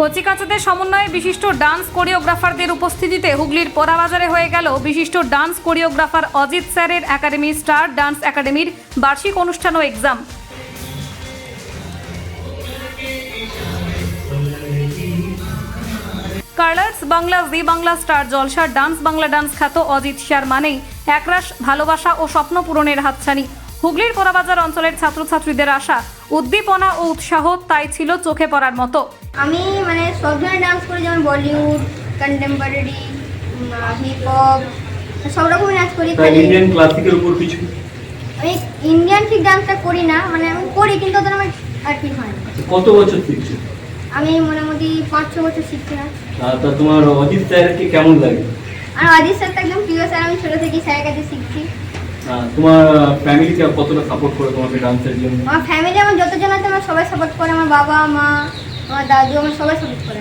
বাচ্চাদের সমন্বয়ে বিশিষ্ট ডান্স কোরিওগ্রাফারদের উপস্থিতিতে হুগলির পোড়াবাজারে হয়ে গেল বিশিষ্ট ডান্স কোরিওগ্রাফার অজিত স্যারের একাডেমি স্টার ডান্স একাডেমির বার্ষিক অনুষ্ঠান ও exam. Colors Bangla, Zee Bangla, Star Jalsha dance Bangla dance খ্যাত অজিত স্যার মানেই একরাশ ভালোবাসা ও স্বপ্ন পূরণের হাতছানি। হুগলির পোড়াবাজার অঞ্চলের ছাত্রছাত্রীদের আশা উদ্দীপনা ও উৎসাহ তাই ছিল চোখে পড়ার মতো। আমি মানে সব ধরনের ডান্স করি যেমন বলিউড কন্টেম্পোরারি হিপ হপ সব রকমের নাচ করি ইন্ডিয়ান ক্লাসিকের উপর কিছু? আমি ইন্ডিয়ান ঠিক ডান্সটা করি না মানে আমি করি কিন্তু ওটা আমার আর কি হয় না। কত বছর শিখছো? আমি মোটামুটি পাঁচ ছ বছর শিখছি না। তা তোমার অজিত স্যারকে কেমন লাগে? আর অজিত স্যার তো একদম প্রিয় স্যার আমি ছোটো থেকেই স্যারের কাছে শিখছি। তোমার ফ্যামিলিকে কতটা সাপোর্ট করে তোমাকে ডান্সের জন্য? আমার ফ্যামিলি আমার যতজন আছে আমার সবাই সাপোর্ট করে। আমার বাবা মা আমার দাদু আমার সবাই সাপোর্ট করে।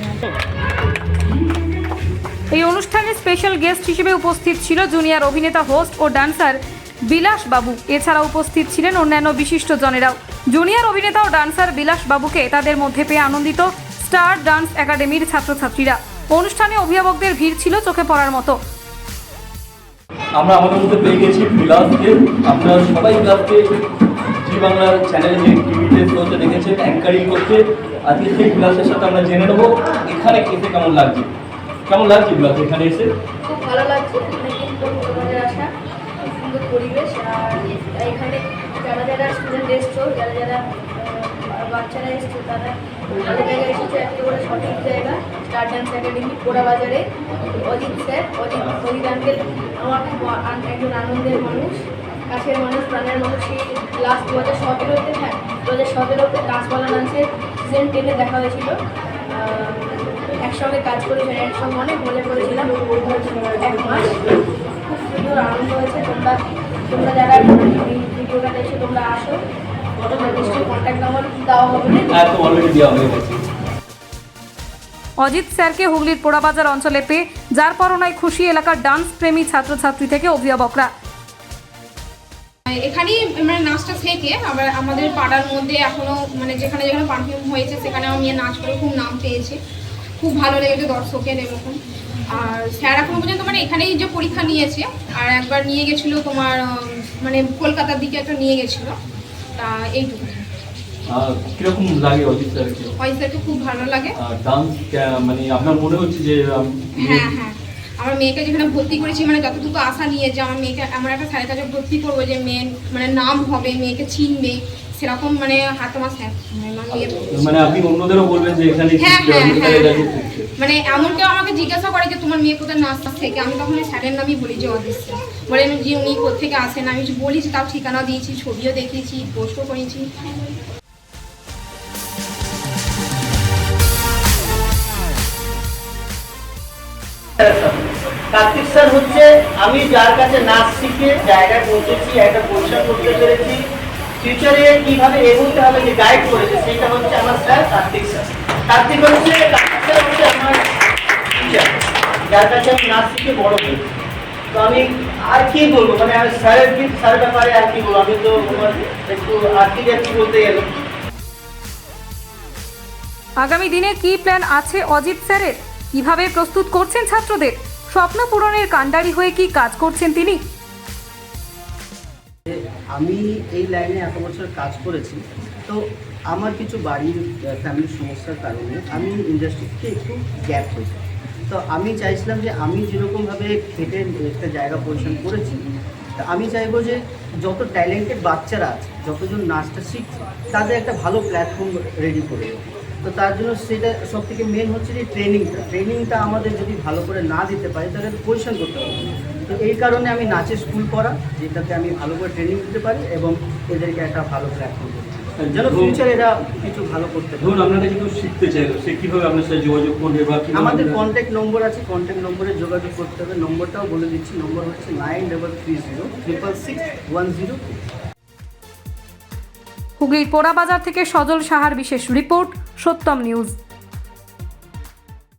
এই অনুষ্ঠানে স্পেশাল গেস্ট হিসেবে উপস্থিত ছিল জুনিয়র অভিনেতা হোস্ট ও ডান্সার বিলাস বাবু। এছাড়া উপস্থিত ছিলেন অন্যান্য বিশিষ্ট জনেরাও। জুনিয়র অভিনেতা ও ডান্সার বিলাস বাবুকে তাদের মধ্যে পেয়ে আনন্দিত স্টার ডান্স একাডেমির ছাত্রছাত্রীরা। অনুষ্ঠানে অভিভাবকদের ভিড় ছিল চোখে পড়ার মতো। আমরা আমাদের মধ্যে পেয়ে গেছি বিলাসকে আপনারা সবাই বিলাসকে জি বাংলার চ্যানেলে যে টিভিতে শোতে দেখেছেন অ্যাঙ্কারিং করছে। আজকে সেই বিলাসের সাথে আমরা জেনে নেব এখানে এসে কেমন লাগছে। কেমন লাগছে বিলাস এখানে এসে? খুব ভালো লাগছে পরিবেশ। আর এখানে যারা যারা স্টুডেন্ট এসছো, যারা যারা বাচ্চারা এসছো, তারা ভালো জায়গায় এসেছে একেবারে সঠিক জায়গা স্টার ডান্স একাডেমি পোড়া বাজারে। অজিত স্যার, অজিত অজিত আঙ্কেল আমার একজন আনন্দের মানুষ, কাছের মানুষ, প্রাণের মানুষ সেই লাস্ট দু হাজার সতেরোতে হ্যাঁ দু হাজার সতেরোতে কাঁচবালা ডান্সের সিজন টেনে দেখা হয়েছিল। একসঙ্গে কাজ করেছিলাম একসঙ্গে অনেক মজা করেছিলাম। এক মাস খুব সুন্দর আনন্দ হয়েছে, তোমরা তোমরা যারা এই ভিডিওটা দেখছ তোমরা আসো তোমরা নিশ্চয়ই কন্ট্যাক্ট নাম্বার দেওয়া হবে হ্যাঁ তো অলরেডি দেওয়া হয়ে গেছে অজিত স্যারকে হুগলির পোড়াবাজার অঞ্চলে পেয়ে যার পরনায় খুশি এলাকার ডান্স প্রেমী ছাত্রছাত্রী থেকে অভিভাবকরা। এখানেই মানে নাচটা শেখে আবার আমাদের পাড়ার মধ্যে এখনও মানে যেখানে যেখানে পারফিউম হয়েছে সেখানে আমি নাচ করে খুব নাম পেয়েছে। খুব ভালো লেগেছে দর্শকের এরকম। আর স্যার এখনও পর্যন্ত মানে এখানেই যে পরীক্ষা নিয়েছে আর একবার নিয়ে গেছিল তোমার মানে কলকাতার দিকে একটা নিয়ে গেছিল। তা এইটুকু। কীরকম লাগে অজিত স্যারকে? ওই স্যারকে খুব ভালো লাগে। ডান্স মানে আপনার মনে হচ্ছে যে হ্যাঁ হ্যাঁ। আমার মেয়েকে যেখানে ভর্তি করেছি মানে যতটুকু আশা নিয়ে যে আমার মেয়েকে এমন একটা স্যারের কাছে ভর্তি করব যে মেয়ে মানে নাম হবে মেয়েকে চিনবে সেরকম মানে হাত আমার স্যার মানে মানে আপনি অন্যদেরও বলবেন যে এখানে হ্যাঁ হ্যাঁ হ্যাঁ হ্যাঁ। মানে এমন কেউ আমাকে জিজ্ঞাসা করে যে তোমার মেয়ে কোথায় নাচ থেকে আমি তখন স্যারের নামই বলি যে অদিত স্যার। বলেন যে উনি কোথেকে আসেন আমি বলেছি তাও ঠিকানা দিয়েছি ছবিও দেখিয়েছি পোস্টও করেছি। কার্তিক স্যার হচ্ছে, আমি যার কাছে নাচ শিখে জায়গায় পৌঁছেছি একটা পরিষ্কার করতে পেরেছি। ফিউচারে কীভাবে এগোতে হবে যে গাইড করেছে, সেটা হচ্ছে আমার স্যার কার্তিক স্যার কার্তিক হচ্ছে, কার্তিক স্যার হচ্ছে আমার টিচার যার কাছে আমি নাচ শিখে বড় হয়েছি তো আমি আর কি বলব? মানে আমি স্যারের কি স্যারের ব্যাপারে আর কি বলব? আমি তো আমার একটু আর্থিক একটু বলতে গেলে। আগামী দিনে কি প্ল্যান আছে অজিত স্যারের কীভাবে প্রস্তুত করছেন ছাত্রদের? স্বপ্ন পূরণের কাণ্ডারি হয়ে কি কাজ করছেন তিনি আমি এই লাইনে এত বছর কাজ করেছি, তো আমার কিছু বাড়ির ফ্যামিলির সমস্যার কারণে আমি ইন্ডাস্ট্রি থেকে একটু গ্যাপ হয়েছি তো আমি চাইছিলাম যে আমি যেরকমভাবে খেটে একটা জায়গা পরিশ্রম করেছি, তা আমি চাইব যে যত ট্যালেন্টেড বাচ্চারা আছে, যতজন নাচটা শিখছে, তাদের একটা ভালো প্ল্যাটফর্ম রেডি করে। তো তার জন্য সেটা সব থেকে মেন হচ্ছে যে ট্রেনিংটা ট্রেনিংটা আমাদের যদি ভালো করে না দিতে পারি তাহলে পজিশন করতে পারব না। তো এই কারণে আমি নাচের স্কুল করা যেটাতে আমি ভালো করে ট্রেনিং দিতে পারি এবং এদেরকে একটা ভালো প্ল্যাটফর্ম যেন ফিউচার এরা কিছু ভালো করতে ধরুন আপনার কাছে কেউ শিখতে চাইলো সে কীভাবে আপনার সাথে যোগাযোগ করবে বা আমাদের কন্ট্যাক্ট নম্বর আছে কন্ট্যাক্ট নম্বরে যোগাযোগ করতে হবে। নম্বরটাও বলে দিচ্ছি নম্বর হচ্ছে nine double three zero triple six one zero হুগলির পোড়াবাজার থেকে সজল সাহার বিশেষ রিপোর্ট। সত্যম নিউজ